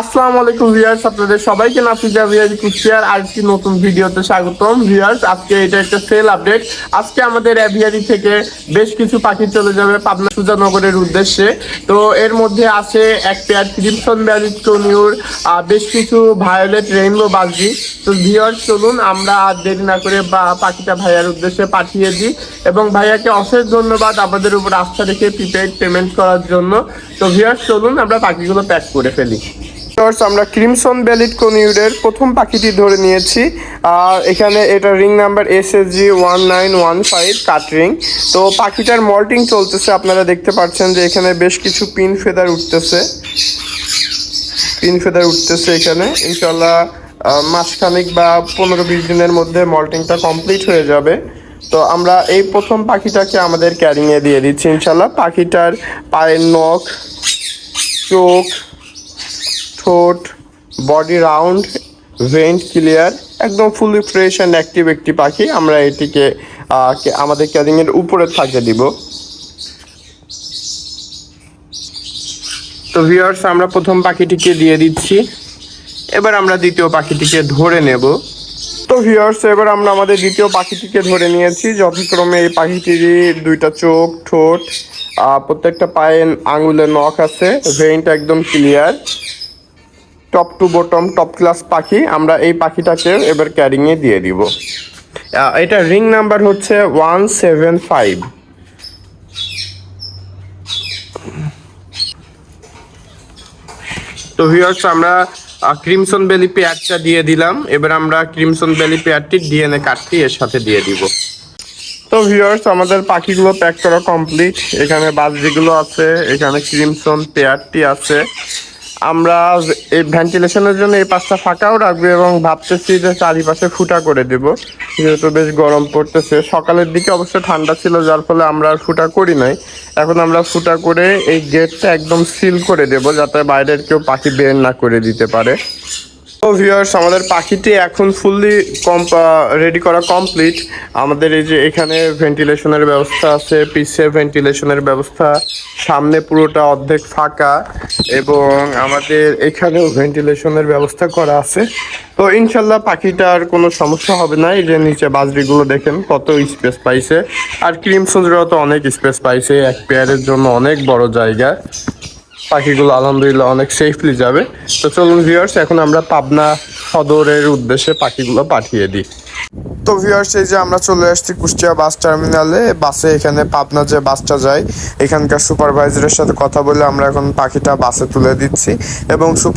আসসালামু আলাইকুম ভিউয়ার্স, আপনাদের সবাইকে নাফিজা ভিউয়ার্স কুষ্টিয়ার আজকে নতুন ভিডিওতে স্বাগতম। ভিউয়ার্স, আজকে এটা একটা সেল আপডেট আজকে আমাদের অ্যাভিয়ারি থেকে বেশ কিছু পাখি চলে যাবে পাবনা সুজানগরের উদ্দেশ্যে। তো এর মধ্যে আছে এক পেয়ার ক্রিমসন ব্যারিট টনিউর বেশ কিছু ভায়োলেট রেইনবো বাগজি তো ভিউয়ার্স, চলুন আমরা আর দেরি না করে বা পাখিটা ভাইয়ার উদ্দেশ্যে পাঠিয়ে দিই। এবং ভাইয়াকে অশেষ ধন্যবাদ আমাদের উপর আস্থা রেখে প্রিপেড পেমেন্ট করার জন্য। তো ভিউয়ার্স, চলুন আমরা পাখিগুলো প্যাক করে ফেলি। Viewers, আমরা ক্রিমসন ব্যালিট কনিউরের প্রথম পাখিটি ধরে নিয়েছি। আর এখানে এটা ring number S S G one nine one five কাটরিং তো পাখিটার মল্টিং চলতেছে আপনারা দেখতে পাচ্ছেন যে এখানে বেশ কিছু পিন ফেদার উঠতেছে। পিন ফেদার উঠতেছে এখানে। ইনশাল্লাহ মাসখানেক বা পনেরো বিশ দিনের মধ্যে মল্টিংটা কমপ্লিট হয়ে যাবে। তো আমরা এই প্রথম পাখিটাকে আমাদের ক্যারিংয়ে দিয়ে দিচ্ছি ইনশাল্লাহ পাখিটার পায়ের নখ চোখ ঠোঁট বডি রাউন্ড ভেন্ট ক্লিয়ার একদম ফুলি ফ্রেশ অ্যান্ড অ্যাক্টিভ একটি পাখি। আমরা এটিকে আমাদের ক্যারিং এর উপরে থাকে দিব। তো ভিউয়ার্স আমরা প্রথম পাখিটিকে দিয়ে দিচ্ছি। এবার আমরা দ্বিতীয় পাখিটিকে ধরে নেব। তো ভিউয়ার্স এবার আমরা আমাদের দ্বিতীয় পাখিটিকে ধরে নিয়েছি। যথাক্রমে এই পাখিটিরই দুইটা চোখ, ঠোঁট প্রত্যেকটা পায়ে আঙুলের নখ আছে। ভেন্ট একদম clear top to bottom top class পাখি, আমরা এই পাখিটাকে এবার ক্যারিংয়ে দিয়ে দিব। এটা রিং নাম্বার হচ্ছে ওয়ান সেভেন ফাইভ তো ভিউয়ার্স আমরা ক্রিমসন বেলি পেয়ারটা দিয়ে দিলাম। এবার আমরা ক্রিমসন বেলি পেয়ারটির ডিএনএ কার্ডটি এর সাথে দিয়ে দিব। তো ভিউয়ার্স আমাদের পাখিগুলো প্যাক করা কমপ্লিট এখানে বাজরিগুলো আছে, এখানে ক্রিমসন পেয়ারটি আছে। আমরা এই ভেন্টিলেশনের জন্য এই পাশটা ফাঁকাও রাখব এবং ভাবতেছি যে চারিপাশে ফুটা করে দেব। যেহেতু বেশ গরম পড়তেছে। সকালের দিকে অবশ্য ঠান্ডা ছিল, যার ফলে আমরা আর ফুটা করি নাই। এখন আমরা ফুটা করে এই গেটটা একদম সিল করে দেব, যাতে বাইরের কেউ পাখি বের না করে দিতে পারে। তো ভিউয়ার্স আমাদের পাখিটি এখন ফুললি কম রেডি করা কমপ্লিট আমাদের এই যে এখানে ভেন্টিলেশনের ব্যবস্থা আছে পিছে ভেন্টিলেশনের ব্যবস্থা। সামনে পুরোটা অর্ধেক ফাঁকা এবং আমাদের এখানেও ভেন্টিলেশনের ব্যবস্থা করা আছে। তো ইনশাল্লাহ পাখিটার কোনো সমস্যা হবে না। এই যে নিচে বাজরিগুলো দেখেন, কত স্পেস পাইছে। আর ক্রিমসনরাও তো অনেক স্পেস পাইছে, এক পেয়ারের জন্য অনেক বড় জায়গা। পাখিগুলো আলহামদুলিল্লাহ অনেক সেফলি যাবে। তো চলুন ভিউয়ার্স এখন আমরা পাবনা সদরের উদ্দেশ্যে পাখিগুলো পাঠিয়ে দিই। তো ভিউয়ার্স এই যে আমরা চলে আসছি কুষ্টিয়া বাস টার্মিনালে। বাসে এখানে পাবনা যে বাসটা যায়, এখানকার সুপারভাইজারের সাথে কথা বলে আমরা এখন পাখিটা বাসে তুলে দিচ্ছি। এবং